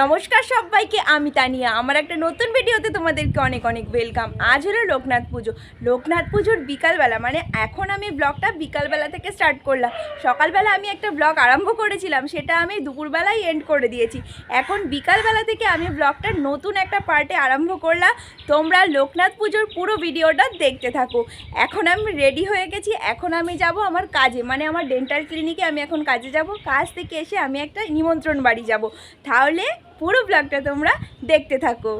নমস্কার সবাইকে, আমি তানিয়া। আমার একটা নতুন ভিডিওতে তোমাদেরকে অনেক অনেক ওয়েলকাম আজ হলো লোকনাথ পুজো। লোকনাথ পুজোর বিকালবেলা মানে এখন আমি ব্লগটা বিকালবেলা থেকে স্টার্ট করলাম। সকালবেলা আমি একটা ব্লগ আরম্ভ করেছিলাম, সেটা আমি দুপুরবেলায় এন্ড করে দিয়েছি। এখন বিকালবেলা থেকে আমি ব্লগটার নতুন একটা পার্টে আরম্ভ করলাম। তোমরা লোকনাথ পুজোর পুরো ভিডিওটা দেখতে থাকো। এখন আমি রেডি হয়ে গেছি, এখন আমি যাব আমার কাজে। মানে আমার ডেন্টাল ক্লিনিকে আমি এখন কাজে যাব। কাজ থেকে এসে আমি একটা নিমন্ত্রণ বাড়ি যাব। তাহলে পুরো ব্লগটা তোমরা দেখতে থাকো।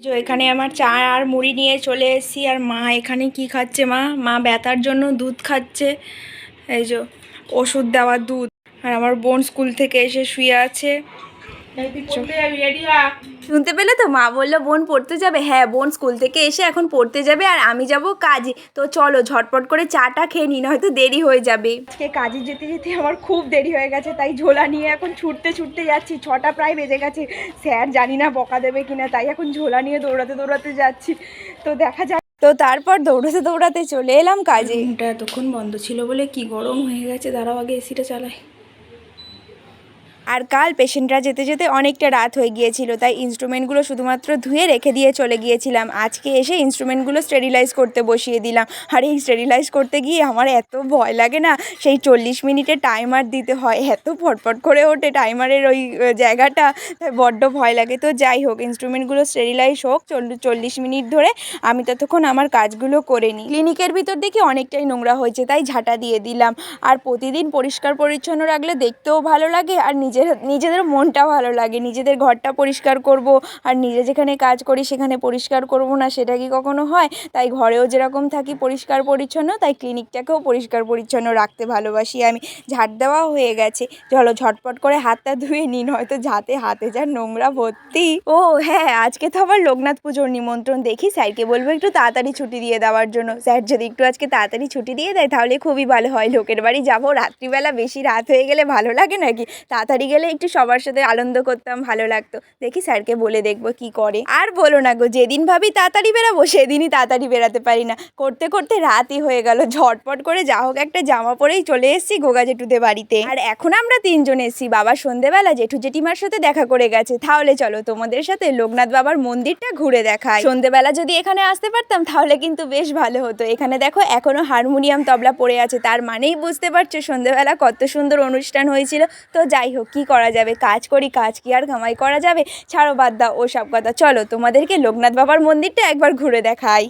যে এখানে আমার চা আর মুড়ি নিয়ে চলে এসেছি, আর মা এখানে কি খাচ্ছে মা? মা ব্যথার জন্য দুধ খাচ্ছে। এই যে ওষুধ দেওয়া দুধ। আর আমার বোন স্কুল থেকে এসে শুয়ে আছে। শুনতে পেলে তো? মা বলল বোন পড়তে যাবে? হ্যাঁ বোন স্কুল থেকে এসে এখন পড়তে যাবে আর আমি যাব কাজে। তো চলো ঝটপট করে চাটা খেয়ে নিই নয়তো দেরি হয়ে যাবে। আজকে কাজে যেতে যেতে আমার খুব দেরি হয়ে গেছে তাই ঝোলা নিয়ে এখন ছুটতে ছুটতে যাচ্ছি। ছটা প্রায় বেজে গেছে। স্যার জানি না বকা দেবে কিনা তাই এখন ঝোলা নিয়ে দৌড়াতে দৌড়াতে যাচ্ছি। তো দেখা যাক। তো তারপর দৌড়াতে দৌড়াতে চলে এলাম কাজে। এতক্ষণ বন্ধ ছিল বলে কি গরম হয়ে গেছে? দাঁড়াও আগে এসিটা চালাই। আর কাল পেশেন্টরা যেতে যেতে অনেকটা রাত হয়ে গিয়েছিল, তাই ইনস্ট্রুমেন্টগুলো শুধুমাত্র ধুয়ে রেখে দিয়ে চলে গিয়েছিলাম। আজকে এসে ইনস্ট্রুমেন্টগুলো স্টেরিলাইজ করতে বসিয়ে দিলাম। আর, এই স্টেরিলাইজ করতে গিয়ে আমার এত ভয় লাগে না, সেই চল্লিশ মিনিটে টাইমার দিতে হয়, এত ফটফট করে ওঠে টাইমারের ওই জায়গাটা বড্ড ভয় লাগে। তো যাই হোক ইনস্ট্রুমেন্টগুলো স্টেরিলাইজ হোক চল্লিশ মিনিট ধরে আমি ততক্ষণ আমার কাজগুলো করে নিই। ক্লিনিকের ভিতর দেখি অনেকটাই নোংরা হয়েছে, তাই ঝাঁটা দিয়ে দিলাম। আর প্রতিদিন পরিষ্কার পরিচ্ছন্ন রাখলে দেখতেও ভালো লাগে, আর নিজের, নিজেদের মনটা ভালো লাগে, নিজেদের ঘরটা পরিষ্কার করব, আর নিজে যেখানে কাজ করি সেখানে পরিষ্কার করব না, সেটা কি কখনো হয়? তাই ঘরেও যেরকম থাকি পরিষ্কার পরিচ্ছন্ন, তাই ক্লিনিকটাকেও পরিষ্কার পরিচ্ছন্ন রাখতে ভালোবাসি আমি। ঝাড় দেওয়া হয়ে গেছে। চলো ঝটপট করে হাতটা ধুয়ে নিন, হয়তো যাতে হাতে যা নোংরা ভর্তি। ও হ্যাঁ আজকে তো আবার লোকনাথ পুজোর নিমন্ত্রণ। দেখি স্যারকে বলব একটু তাড়াতাড়ি ছুটি দিয়ে দেওয়ার জন্য। স্যার যদি একটু আজকে তাড়াতাড়ি ছুটি দিয়ে দেয়, তাহলে খুবই ভালো হয়। লোকের বাড়ি যাব, রাত্রিবেলা বেশি রাত হয়ে গেলে ভালো লাগে নাকি? তাড়াতাড়ি গেলে একটু সবার সাথে আনন্দ করতাম, ভালো লাগতো। দেখি স্যারকে বলে দেখব কি করে। আর বলো না গো, যেদিন ভাবি তাড়াতাড়ি বেরাবো, সেদিনই তাড়াতাড়ি বেরাতে পারি না। করতে করতে রাতই হয়ে গেল, ঝটপট করে যা হোক একটা জামা পরেই চলে এসেছি গোগা জেঠুদের বাড়িতে। আর এখন আমরা তিনজন এসেছি, বাবা সন্ধেবেলা জেঠু জেঠিমার সাথে দেখা করে গেছে। তাহলে চলো তোমাদের সাথে লোকনাথ বাবার মন্দিরটা ঘুরে দেখায় সন্ধেবেলা যদি এখানে আসতে পারতাম, তাহলে কিন্তু বেশ ভালো হতো। এখানে দেখো এখনও হারমোনিয়াম তবলা পড়ে আছে, তার মানেই বুঝতে পারছ সন্ধেবেলা কত সুন্দর অনুষ্ঠান হয়েছিল। তো যাই হোক কি করা যাবে? কাজ করি কাজ কি আর কামাই করা যাবে? ছাড়ো বাদ দাও ওসব কথা। চলো তোমাদেরকে লোকনাথ বাবার মন্দিরটা একবার ঘুরে দেখাই।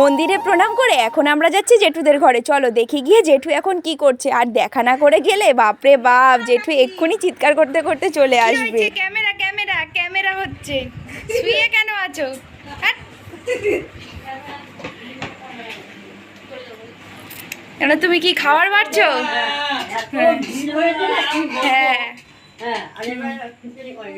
মন্দিরে প্রণাম করে এখন আমরা যাচ্ছি জেঠুদের ঘরে। চলো দেখি গিয়ে জেঠু এখন কি করছে। আর দেখা না করে গেলে বাপরে বাপ জেঠু এক্ষুনি চিৎকার করতে করতে চলে আসবে। ক্যামেরা হচ্ছে? শুয়ে কেন আছো। কেন তুমি কি খাবার বাড়ছো? হ্যাঁ।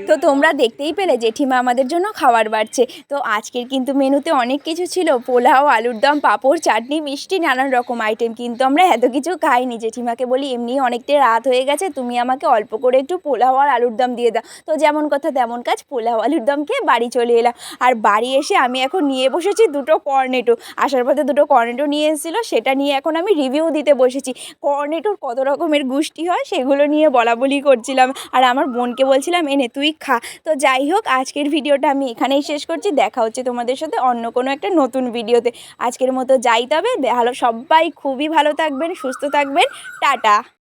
তো তোমরা দেখতেই পেলে জেঠিমা আমাদের জন্য খাবার বাড়ছে। তো আজকের কিন্তু মেনুতে অনেক কিছু ছিল। পোলাও, আলুর দম, পাঁপড়, চাটনি, মিষ্টি, নানান রকম আইটেম কিন্তু আমরা এত কিছু খাইনি। জেঠিমাকে বলি, এমনি অনেকটা রাত হয়ে গেছে, তুমি আমাকে অল্প করে একটু পোলাও আর আলুর দম দিয়ে দাও। তো যেমন কথা তেমন কাজ, পোলাও, আলুর দম খেয়ে বাড়ি চলে এলাম। আর বাড়ি এসে আমি এখন নিয়ে বসেছি দুটো কর্নেটো আসার পথে দুটো কর্নেটো নিয়ে এসেছিল, সেটা নিয়ে এখন আমি রিভিউ দিতে বসেছি। কর্নেটোর কত রকমের গুষ্টি হয়, সেগুলো নিয়ে বলা বলি করছিলাম। আর আমার বোনকে বলছিলাম, এনে তুই খা। তো যাই হোক, আজকের ভিডিওটা আমি এখানেই শেষ করছি। দেখা হচ্ছে তোমাদের সাথে অন্য কোনো একটা নতুন ভিডিওতে। আজকের মতো যাই তবে, ভালো, সবাই খুবই ভালো থাকবেন, সুস্থ থাকবেন। টাটা।